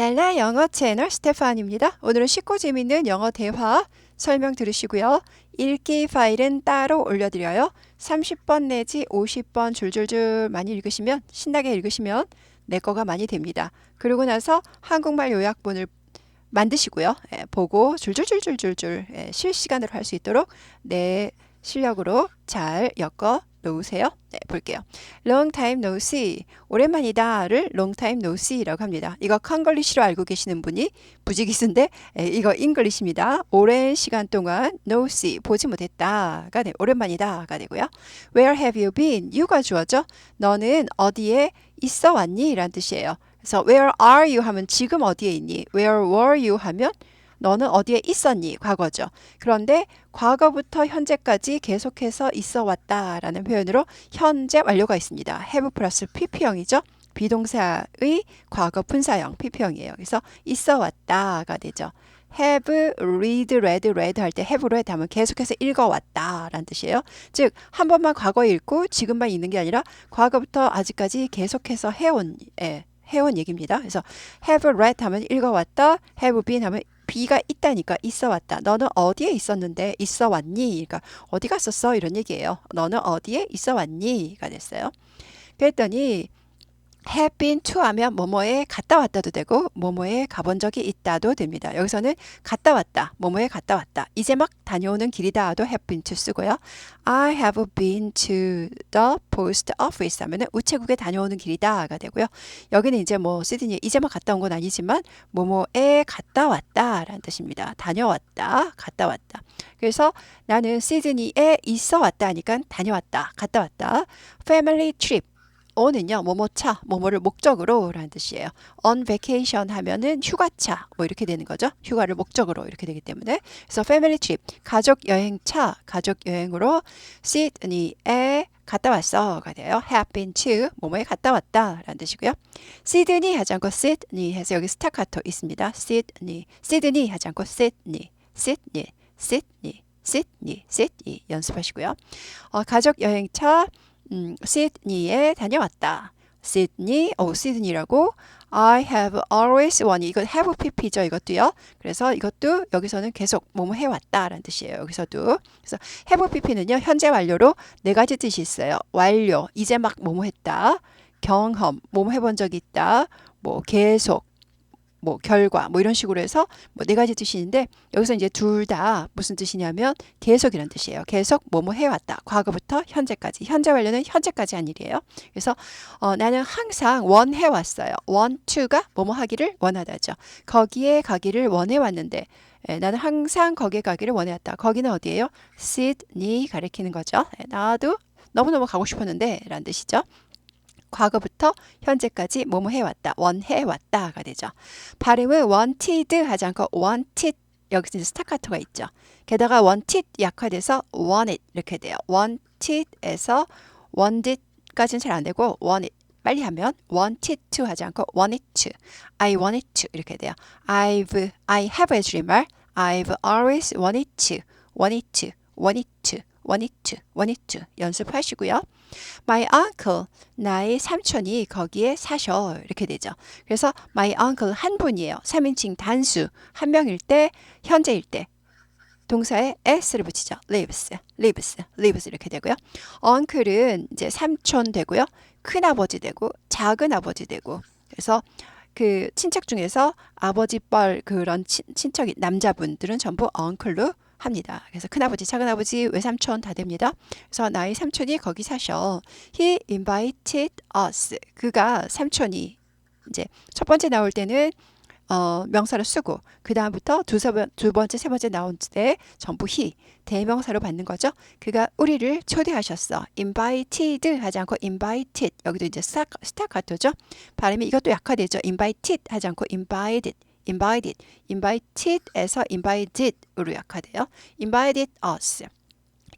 랄라 영어 채널 스테판입니다. 오늘은 쉽고 재밌는 영어 대화 설명 들으시고요. 읽기 파일은 따로 올려드려요. 30번 내지 50번 줄줄줄 많이 읽으시면 신나게 읽으시면 내 거가 많이 됩니다. 그러고 나서 한국말 요약본을 만드시고요. 예, 보고 줄줄줄줄줄줄 예, 실시간으로 할 수 있도록 내 실력으로 잘 엮어 놓으세요. 네, 볼게요. Long time no see. 오랜만이다를 long time no see라고 합니다. 이거 컨글리시로 알고 계시는 분이 부지기수인데 에, 이거 잉글리시입니다. 오랜 시간 동안 no see 보지 못했다가 네, 오랜만이다가 되고요. Where have you been? you가 주어죠. 너는 어디에 있어 왔니? 라는 뜻이에요. 그래서 where are you 하면 지금 어디에 있니? where were you 하면 너는 어디에 있었니? 과거죠. 그런데 과거부터 현재까지 계속해서 있어 왔다라는 표현으로 현재 완료가 있습니다. have 플러스 pp형이죠. 비동사의 과거 분사형 pp형이에요. 그래서 있어 왔다가 되죠. have read read read 할 때 have read 하면 계속해서 읽어왔다 라는 뜻이에요. 즉 한 번만 과거 읽고 지금만 있는 게 아니라 과거부터 아직까지 계속해서 해온 예, 해온 얘기입니다. 그래서 have read 하면 읽어왔다, have been 하면 B가 있다니까 있어 왔다. 너는 어디에 있었는데 있어 왔니? 그러니까 어디 갔었어? 이런 얘기예요. 너는 어디에 있어 왔니?가 됐어요. 그랬더니 have been to 하면 뭐뭐에 갔다 왔다도 되고 뭐뭐에 가본 적이 있다도 됩니다. 여기서는 갔다 왔다, 뭐뭐에 갔다 왔다. 이제 막 다녀오는 길이다도 have been to 쓰고요. I have been to the post office 하면은 우체국에 다녀오는 길이다가 되고요. 여기는 이제 뭐 시드니 이제 막 갔다 온 건 아니지만 뭐뭐에 갔다 왔다라는 뜻입니다. 다녀왔다, 갔다 왔다. 그래서 나는 시드니에 있어 왔다 하니까 다녀왔다, 갔다 왔다. Family trip on은요 뭐뭐차 뭐뭐를 목적으로 라는 뜻이에요. on vacation 하면은 휴가차 뭐 이렇게 되는 거죠. 휴가를 목적으로 이렇게 되기 때문에 그래서 family trip 가족 여행차 가족 여행으로 시드니에 갔다 왔어가 돼요. have been to 뭐뭐에 갔다 왔다 라는 뜻이고요. 시드니 하지 않고 시드니 해서 여기 스타카토 있습니다. 시드니 시드니 하지 않고 시드니 시드니 시드니 시드니 시드니 연습하시고요. 어, 가족 여행차 음, 시드니에 다녀왔다. 시드니, 오, 시드니라고 I have always won. 이거 have pp죠, 이것도요. 그래서 이것도 여기서는 계속 뭐뭐 해왔다라는 뜻이에요. 여기서도. 그래서 have pp는요, 현재 완료로 네 가지 뜻이 있어요. 완료, 이제 막 뭐뭐 했다. 경험, 뭐뭐 해본 적이 있다. 뭐 계속, 뭐 결과 뭐 이런 식으로 해서 뭐 네 가지 있는데 여기서 이제 둘 다 무슨 뜻이냐면 계속이라는 뜻이에요. 계속 뭐뭐 해왔다. 과거부터 현재까지. 현재 완료는 현재까지 한 일이에요. 그래서 어, 나는 항상 원해왔어요. want to가 뭐뭐 하기를 원하다죠. 거기에 가기를 원해왔는데 예, 나는 항상 거기에 가기를 원해왔다. 거기는 어디예요? Sydney 가리키는 거죠. 예, 나도 너무너무 가고 싶었는데 라는 뜻이죠. 과거부터 현재까지 뭐뭐 해왔다, 원해왔다가 되죠. 발음은 wanted 하지 않고 wanted 여기서 이제 스타카토가 있죠. 게다가 wanted 약화돼서 wanted 이렇게 돼요. wanted에서 wanted까지는 잘 안 되고 wanted 빨리 하면 wanted to 하지 않고 wanted to, I wanted to 이렇게 돼요. I've, I have 해주리 말, I've always wanted to, wanted to, wanted to, wanted to 연습하시고요. My uncle, 나의 삼촌이 거기에 사셔. 이렇게 되죠. 그래서 my uncle 한 분이에요. 3인칭 단수. 한 명일 때, 현재일 때. 동사에 s를 붙이죠. lives, lives, lives 이렇게 되고요. uncle은 이제 삼촌 되고요. 큰 아버지 되고 작은 아버지 되고. 그래서 그 친척 중에서 아버지 뻘 그런 친, 친척이 남자분들은 전부 uncle로 합니다. 그래서 큰아버지, 작은아버지, 외삼촌 다 됩니다. 그래서 나의 삼촌이 거기 사셔. He invited us. 그가 삼촌이 이제 첫 번째 나올 때는 어, 명사를 쓰고 그 다음부터 두, 두 번째, 세 번째 나온 때 전부 he 대명사로 받는 거죠. 그가 우리를 초대하셨어. invited 하지 않고 invited 여기도 이제 스타, 스타카토죠. 발음이 이것도 약화되죠. invited 하지 않고 invited invited, invited에서 invited으로 약화돼요. invited us,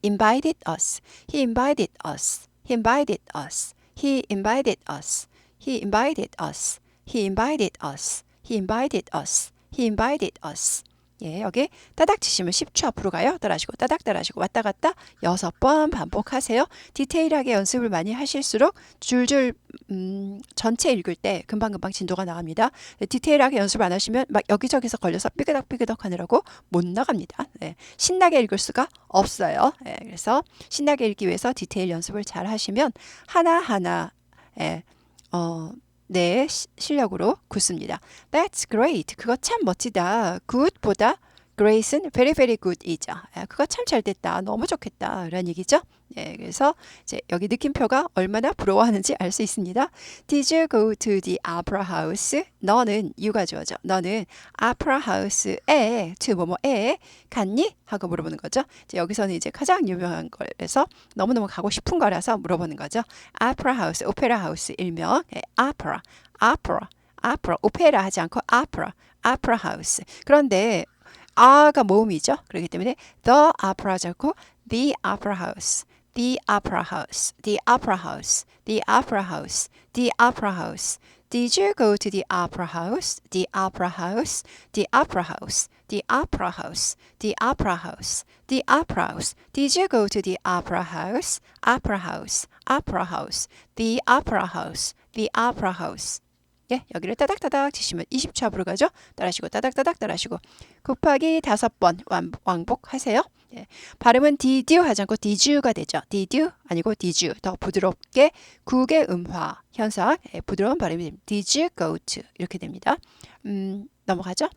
invited us, he invited us, he invited us, he invited us, he invited us, he invited us, he invited us, he invited us. 예, 여기 따닥 치시면 10초 앞으로 가요. 따라하시고 따닥 따라하시고 왔다 갔다 여섯 번 반복하세요. 디테일하게 연습을 많이 하실수록 줄줄 음, 전체 읽을 때 금방금방 진도가 나갑니다. 네, 디테일하게 연습 안 하시면 막 여기저기서 걸려서 삐그덕 삐그덕 하느라고 못 나갑니다. 네, 신나게 읽을 수가 없어요. 예, 그래서 신나게 읽기 위해서 디테일 연습을 잘 하시면 하나하나 예, 어, 내 시- 실력으로 굳습니다. That's great. 그거 참 멋지다. Good보다 great은 very very good이죠. 예, 그거 참잘 됐다. 너무 좋겠다. 라는 얘기죠. 예, 그래서 이제 여기 느낌표가 얼마나 부러워하는지 알 수 있습니다. Did you go to the opera house? 너는 you가 주어져. 너는 opera house에 to 뭐뭐에 갔니? 하고 물어보는 거죠. 이제 여기서는 이제 가장 유명한 거에서 너무너무 가고 싶은 거라서 물어보는 거죠. opera house, 오페라 하우스 일명 예, opera, opera, opera, 오페라 하지 않고 opera, opera house. 그런데 아가 모음이죠. 그렇기 때문에 the opera 하지 않고 the opera house, the opera house, the opera house, the opera house, the opera house. Did you go to the opera house? The opera house, the opera house, the opera house, the opera house, the opera house. Did you go to the opera house? Opera house, opera house, the opera house, the opera house. 예, 여기를 따닥따닥 치시면 20초 앞으로 가죠. 따라하시고 따닥따닥 따라하시고 곱하기 다섯 번 완- 왕복하세요. 예, 발음은 you 하지 않고 you가 되죠. you 아니고 you 더 부드럽게 국의 음화 현상 예, 부드러운 발음이 됩니다. you go 이렇게 됩니다. 음, 넘어가죠.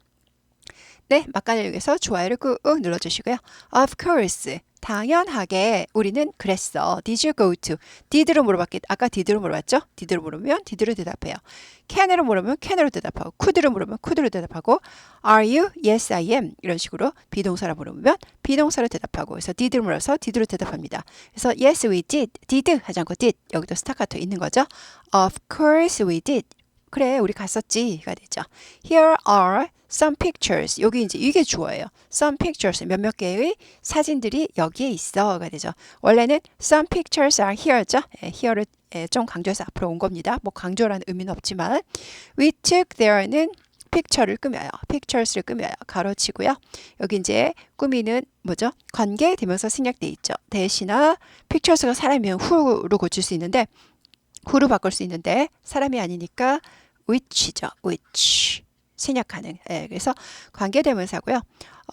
네, 막간을위해서 좋아요를 꾹 눌러주시고요. Of course, 당연하게 우리는 그랬어. Did you go to? Did로 물어봤기, 아까 did로 물어봤죠? did로 물으면 did로 대답해요. can으로 물으면 can으로 대답하고, could로 물으면 could로 대답하고, Are you? Yes, I am. 이런 식으로 비동사로 물으면 비동사로 대답하고, 그래서 did로 물어서 did로 대답합니다. 그래서 yes, we did. did 하지 않고 did. 여기도 스타카토 있는 거죠. Of course, we did. 그래, 우리 갔었지가 되죠. Here are some pictures. 여기 이제 이게 주어예요. Some pictures. 몇몇 개의 사진들이 여기에 있어가 되죠. 원래는 some pictures are here죠. 예, here를 예, 좀 강조해서 앞으로 온 겁니다. 뭐 강조라는 의미는 없지만 we took there는 picture를 꾸며요. pictures를 꾸며요. 가로치고요. 여기 이제 꾸미는 뭐죠? 관계 대명사 생략돼 있죠. 대신에 pictures가 사람이면 who로 고칠 수 있는데 who로 바꿀 수 있는데 사람이 아니니까 which죠. which. 생략 가능. 예, 그래서 관계대명사고요.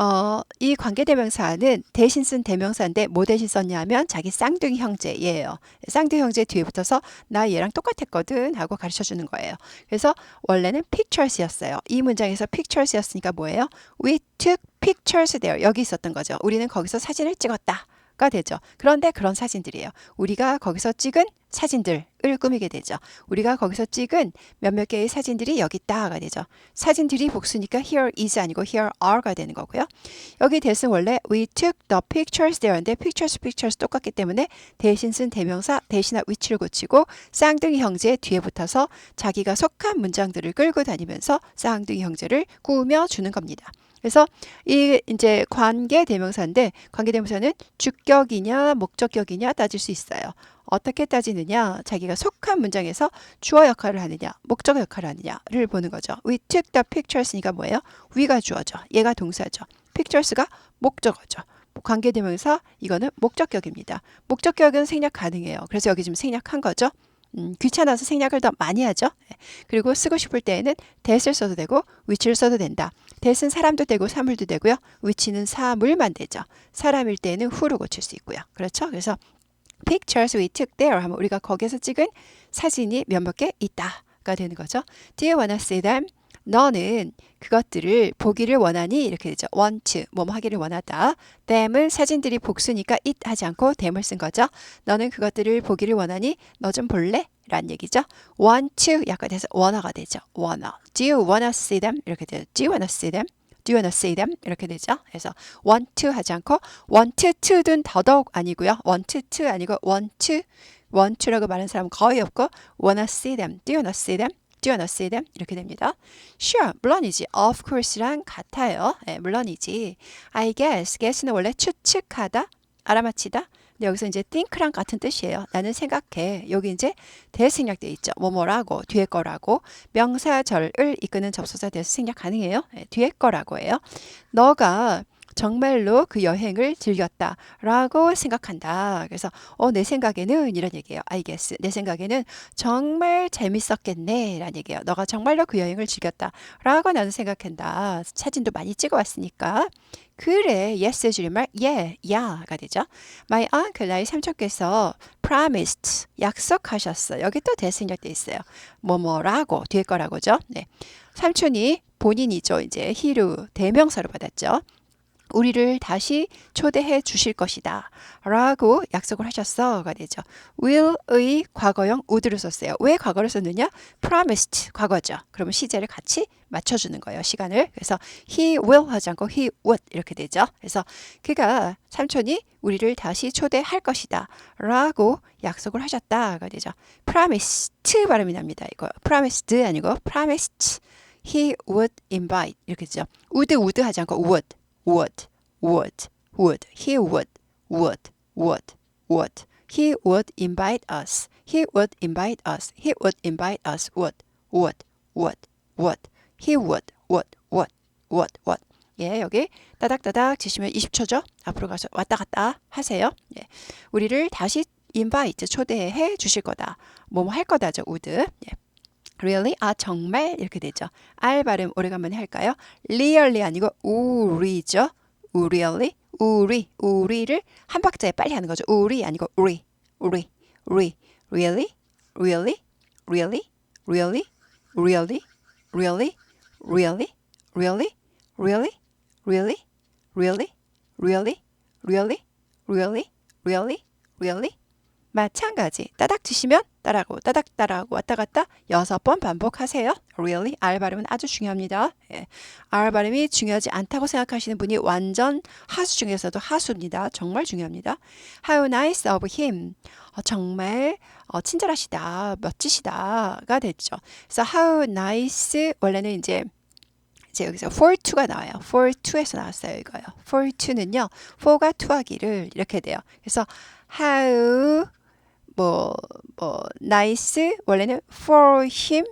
어, 이 관계대명사는 대신 쓴 대명사인데 뭐 대신 썼냐면 자기 쌍둥이 형제예요. 쌍둥이 형제 뒤에 붙어서 나 얘랑 똑같았거든 하고 가르쳐 주는 거예요. 그래서 원래는 pictures였어요. 이 문장에서 pictures였으니까 뭐예요? We took pictures there. 여기 있었던 거죠. 우리는 거기서 사진을 찍었다. 가 되죠. 그런데 그런 사진들이에요. 우리가 거기서 찍은 사진들을 꾸미게 되죠. 우리가 거기서 찍은 몇몇 개의 사진들이 여기 있다가 되죠. 사진들이 복수니까 here is 아니고 here are가 되는 거고요. 여기 대신 원래 we took the pictures there인데 pictures pictures 똑같기 때문에 대신 쓴 대명사 대신에 which를 고치고 쌍둥이 형제 뒤에 붙어서 자기가 속한 문장들을 끌고 다니면서 쌍둥이 형제를 꾸며 주는 겁니다. 그래서 이 이제 관계 대명사인데 관계 대명사는 주격이냐 목적격이냐 따질 수 있어요. 어떻게 따지느냐? 자기가 속한 문장에서 주어 역할을 하느냐, 목적 역할을 하느냐를 보는 거죠. We took the pictures니까 뭐예요? we가 주어죠. 얘가 동사죠. pictures가 목적어죠. 관계 대명사 이거는 목적격입니다. 목적격은 생략 가능해요. 그래서 여기 지금 생략한 거죠. 음, 귀찮아서 생략을 더 많이 하죠. 예. 그리고 쓰고 싶을 때에는 that을 써도 되고 which를 써도 된다. that은 사람도 되고 사물도 되고요. which는 사물만 되죠. 사람일 때는 who로 고칠 수 있고요. 그렇죠? 그래서 pictures we took there 하면 우리가 거기서 찍은 사진이 몇몇 개 있다가 되는 거죠. Do you wanna see them? 너는 그것들을 보기를 원하니 이렇게 되죠. want 뭐뭐 하기를 원하다. them은 사진들이 복수니까 it 하지 않고 them을 쓴 거죠. 너는 그것들을 보기를 원하니 너 좀 볼래? 라는 얘기죠. want to 약간 돼서 wanna가 되죠. wanna. Do you wanna see them? 이렇게 되죠. Do you wanna see them? Do you wanna see them? 이렇게 되죠. 그래서 want to 하지 않고 want to든 더더욱 아니고요. want to 아니고 want to, want to라고 말하는 사람 은 거의 없고 wanna see them. Do you wanna see them? See them? 이렇게 됩니다. Sure, 물론이지. Of course랑 같아요. 네, 물론이지. I guess, guess는 원래 추측하다, 알아맞히다, 근데 여기서 이제 think랑 같은 뜻이에요. 나는 생각해. 여기 이제 대생략돼 있죠. 뭐뭐라고 뒤에 거라고 명사절을 이끄는 접속사 대해서 생략 가능해요. 네, 뒤에 거라고 해요. 너가 정말로 그 여행을 즐겼다 라고 생각한다. 그래서 어, 내 생각에는 이런 얘기예요. I guess. 내 생각에는 정말 재밌었겠네 라는 얘기예요. 너가 정말로 그 여행을 즐겼다 라고 나는 생각한다. 사진도 많이 찍어 왔으니까. 그래, yes 해주리말 yeah, 야가 되죠. My uncle, 나의 삼촌께서 promised, 약속하셨어. 여기 또 대생략돼 있어요. 뭐뭐라고, 뒤에 거라고죠. 네. 삼촌이 본인이죠. 이제 히루 대명사로 받았죠. 우리를 다시 초대해 주실 것이다. 라고 약속을 하셨어가 되죠. will의 과거형 would를 썼어요. 왜 과거를 썼느냐? promised 과거죠. 그러면 시제를 같이 맞춰주는 거예요. 시간을. 그래서 he will 하지 않고 he would 이렇게 되죠. 그래서 그가 삼촌이 우리를 다시 초대할 것이다. 라고 약속을 하셨다가 되죠. promised 발음이 납니다. 이거 promised 아니고 promised he would invite 이렇게 되죠. would would 하지 않고 would would, would, would. He would, would, would, would. He would invite us. He would invite us. He would invite us. Would, would, would, would. He would, would, would, would, would. 예, 여기 따닥따닥 치시면 20초죠. 앞으로 가서 왔다 갔다 하세요. 예. 우리를 다시 invite 초대해 주실 거다. 뭐 뭐 할 거다죠. would. 예. Really? 아, 정말? 이렇게 되죠. R 발음 오래간만에 할까요? really 아니고 우리죠. really? 우리, 우리를 한 박자에 빨리 하는 거죠. 우리 아니고 우리, 우리, 우리. really? really? really? really? really? really? really? really? really? really? really? really? really? really? really? really? 마찬가지. 따닥 치시면 따라고 따닥 따라고 왔다 갔다 여섯 번 반복하세요. Really? R 발음은 아주 중요합니다. 예. R 발음이 중요하지 않다고 생각하시는 분이 완전 하수 중에서도 하수입니다. 정말 중요합니다. How nice of him. 어, 정말 어, 친절하시다, 멋지시다가 됐죠. 그래서 how nice 원래는 이제 이제 여기서 for to가 나와요. for to에서 나왔어요. 이거요. for to는요. for가 to하기를 이렇게 돼요. 그래서 how 뭐, 뭐, nice, 원래는 for him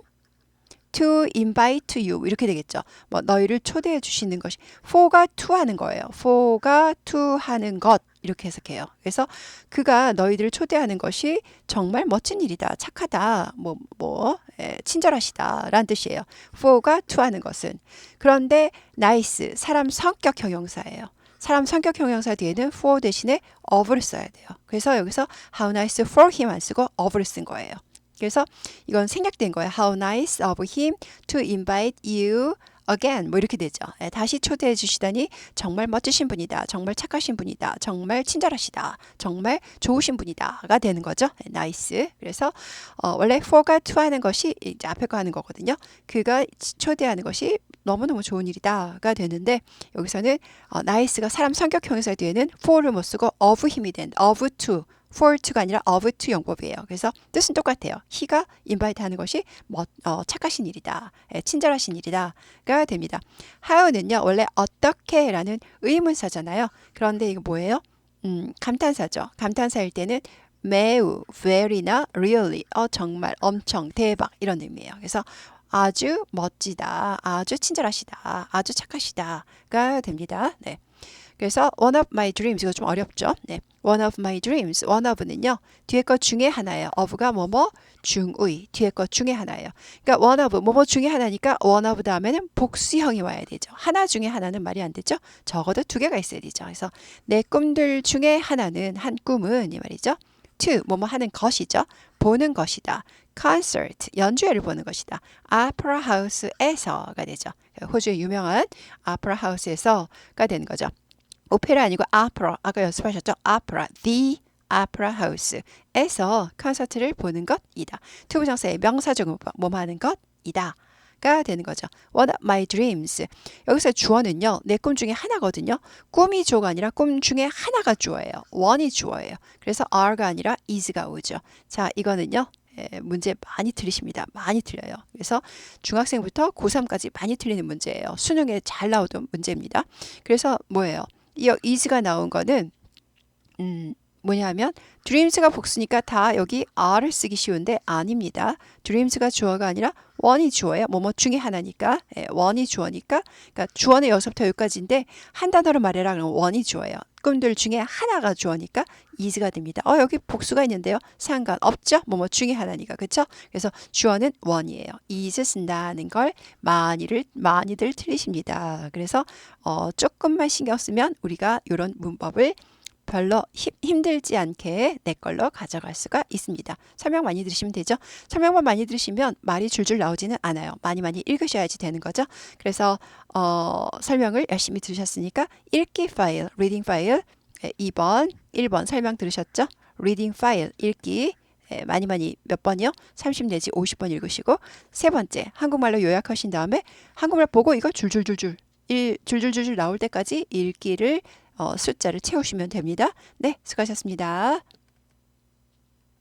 to invite you 이렇게 되겠죠. 뭐 너희를 초대해 주시는 것이 for가 to 하는 거예요. for가 to 하는 것 이렇게 해석해요. 그래서 그가 너희들을 초대하는 것이 정말 멋진 일이다, 착하다, 뭐, 뭐, 에, 친절하시다라는 뜻이에요. for가 to 하는 것은. 그런데 nice, 사람 성격 형용사예요. 사람 성격 형용사 뒤에는 for 대신에 of를 써야 돼요. 그래서 여기서 how nice for him 안 쓰고 of를 쓴 거예요. 그래서 이건 생략된 거예요. How nice of him to invite you again. 뭐 이렇게 되죠. 예, 다시 초대해 주시다니 정말 멋지신 분이다. 정말 착하신 분이다. 정말 친절하시다. 정말 좋으신 분이다가 되는 거죠. 예, nice. 그래서 어, 원래 for가 to 하는 것이 이제 앞에 거 하는 거거든요. 그가 초대하는 것이 너무너무 좋은 일이다가 되는데 여기서는 어, nice가 사람 성격 형용사 뒤에는 for를 못 쓰고 of 힘이 된 of to for to가 아니라 of to 용법이에요. 그래서 뜻은 똑같아요. he가 invite 하는 것이 뭐, 어, 착하신 일이다. 예, 친절하신 일이다가 됩니다. how는요. 원래 어떻게라는 의문사잖아요. 그런데 이거 뭐예요? 음, 감탄사죠. 감탄사일 때는 매우, very나 really, 어, 정말, 엄청, 대박 이런 의미예요. 그래서 아주 멋지다, 아주 친절하시다, 아주 착하시다가 됩니다. 네. 그래서 one of my dreams 이거 좀 어렵죠? 네. one of my dreams. one of는요. 뒤에 것 중에 하나예요. of가 뭐뭐 중의. 뒤에 것 중에 하나예요. 그러니까 one of 뭐뭐 중에 하나니까 one of 다음에는 복수형이 와야 되죠. 하나 중에 하나는 말이 안 되죠. 적어도 두 개가 있어야 되죠. 그래서 내 꿈들 중에 하나는 한 꿈은 이 말이죠. To 뭐뭐 하는 것이죠. 보는 것이다. concert 연주회를 보는 것이다. opera house에서가 되죠. 호주의 유명한 opera house에서가 되는 거죠. 오페라 아니고 opera 아까 연습하셨죠? opera the opera house에서 콘서트를 보는 것이다. 투부정사의 명사적 뭐뭐 하는 것이다. 가 되는 거죠. One of my dreams. 여기서 주어는요. 내 꿈 중에 하나거든요. 꿈이 주어가 아니라 꿈 중에 하나가 주어예요. one이 주어예요. 그래서 are가 아니라 is가 오죠. 자, 이거는요. 예, 문제 많이 틀리십니다. 많이 틀려요. 그래서 중학생부터 고3까지 많이 틀리는 문제예요. 수능에 잘 나오던 문제입니다. 그래서 뭐예요? 이 is가 나온 거는 음, 뭐냐면 dreams가 복수니까 다 여기 are를 쓰기 쉬운데 아닙니다. dreams가 주어가 아니라 one이 주어예요. 뭐뭐 중에 하나니까 예, one이 주어니까 그러니까 주어는 여기서부터 여기까지인데 한 단어로 말해라 그러면 one이 주어예요. 꿈들 중에 하나가 주어니까 is가 됩니다. 어 여기 복수가 있는데요. 상관없죠. 뭐뭐 중에 하나니까 그렇죠? 그래서 주어는 one이에요. is 쓴다는 걸 많이를 많이들 틀리십니다. 그래서 어, 조금만 신경 쓰면 우리가 이런 문법을 별로 힘, 힘들지 않게 내 걸로 가져갈 수가 있습니다. 설명 많이 들으시면 되죠. 설명만 많이 들으시면 말이 줄줄 나오지는 않아요. 많이 많이 읽으셔야지 되는 거죠. 그래서 어, 설명을 열심히 들으셨으니까 읽기 파일, 리딩 파일 2번, 1번 설명 들으셨죠? 리딩 파일 읽기 예, 많이 많이 몇 번이요? 30 내지 50번 읽으시고 세 번째 한국말로 요약하신 다음에 한국말 보고 이거 줄줄줄줄 일, 줄줄줄줄 나올 때까지 읽기를 어, 숫자를 채우시면 됩니다. 네, 수고하셨습니다.